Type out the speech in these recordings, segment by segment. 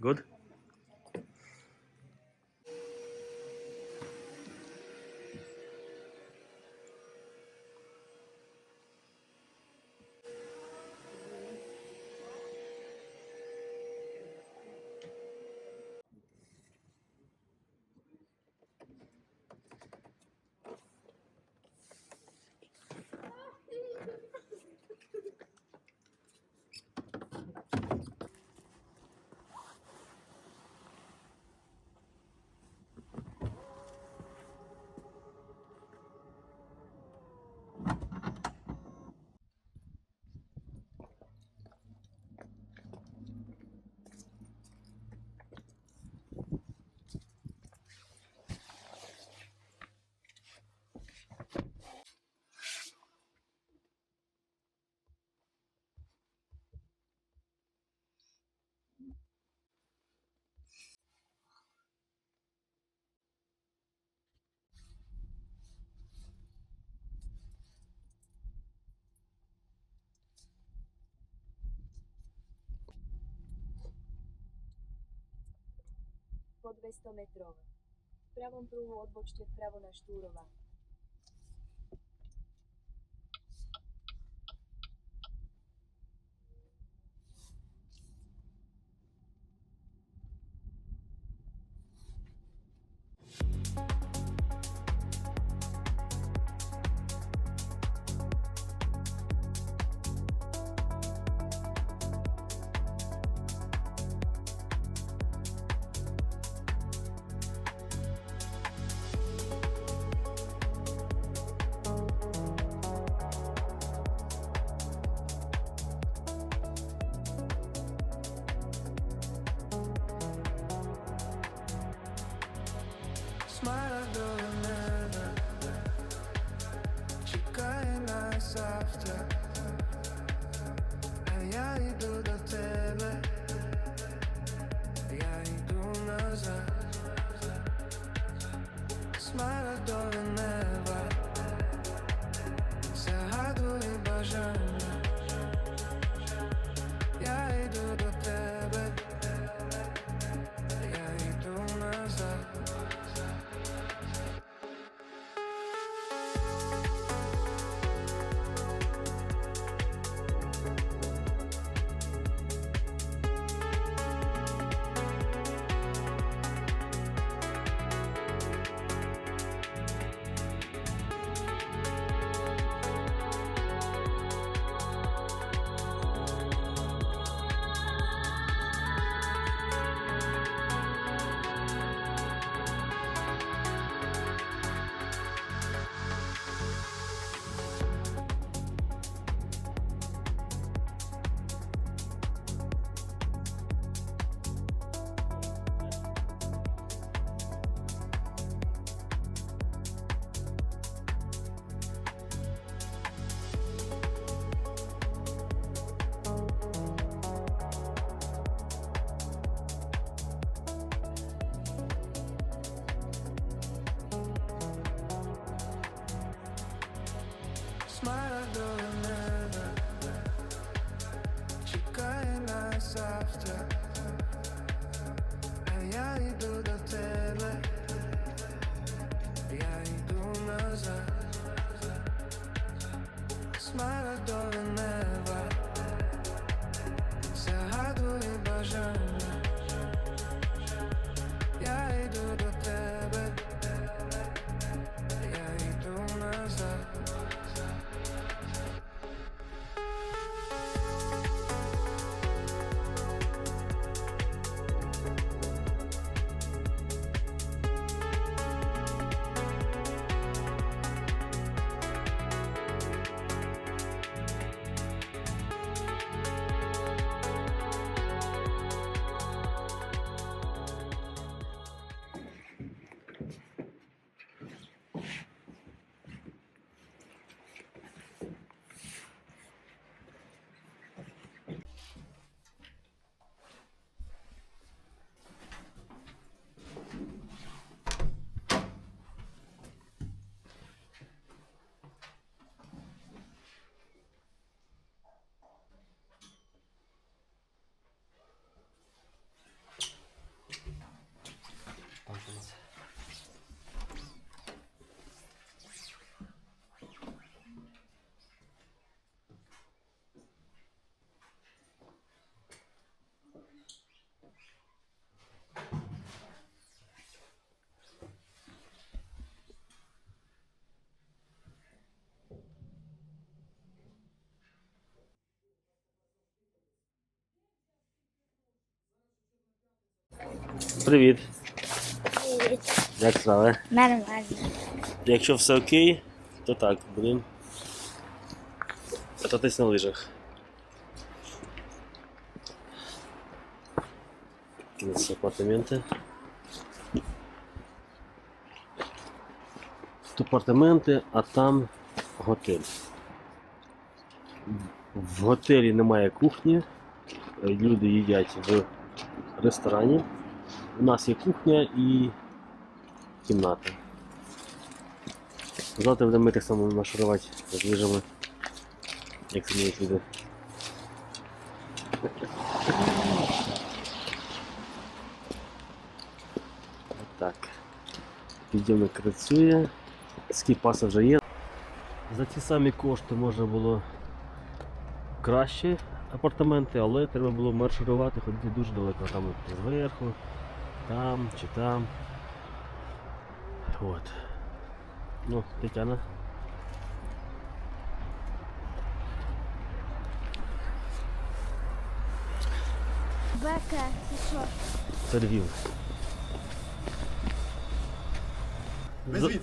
Good? Po 200 metrov. V pravom pruhu odbočte vpravo na Štúrova. Смаля до мене чекає на завтра, а я йду до тебе, я йду до неба, Смаля до неба чекає на завтра, а я йду до тебе, я йду назад, Смаля до неба, загадує бажання, Привіт. Привіт. Як справи? Нормально. Якщо все окей, то так, будемо кататись на лижах. Ось апартаменти. Тут апартаменти, а там готель. В готелі немає кухні. Люди їдять в ресторані. У нас є кухня і кімната. Завтра будемо ми так само нашарувати з лижами, як зміють люди. Так. Підйомник працює. Скіпаса вже є. За ті самі кошти можна було кращі апартаменти, але треба було марширувати, ходити дуже далеко, там зверху, там чи там. От. Ну, Тетяна. Бека, це що? Це Львів. Ви З- звідки?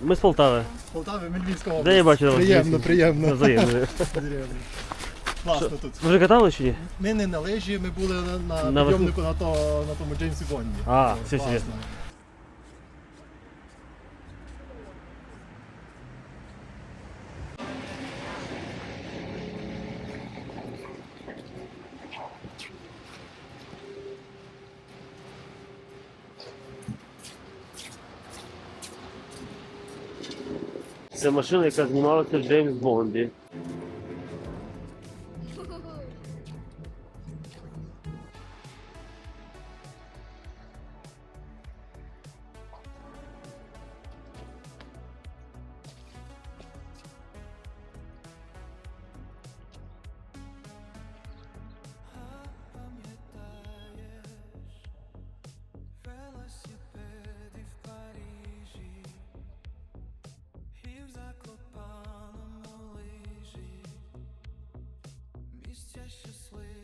Ми з Полтави. З Полтави, ми Львівська область. Де я бачу вас? Приємно, приємно. Взаємно. Класно тут. Ви вже катали чи ні? Ми не на лижі, ми були на, на, На підйомнику на, то, на тому Джеймсі Бонді. А, все, все. класно. Це машина, яка знімалася в Джеймс Бонді. viciously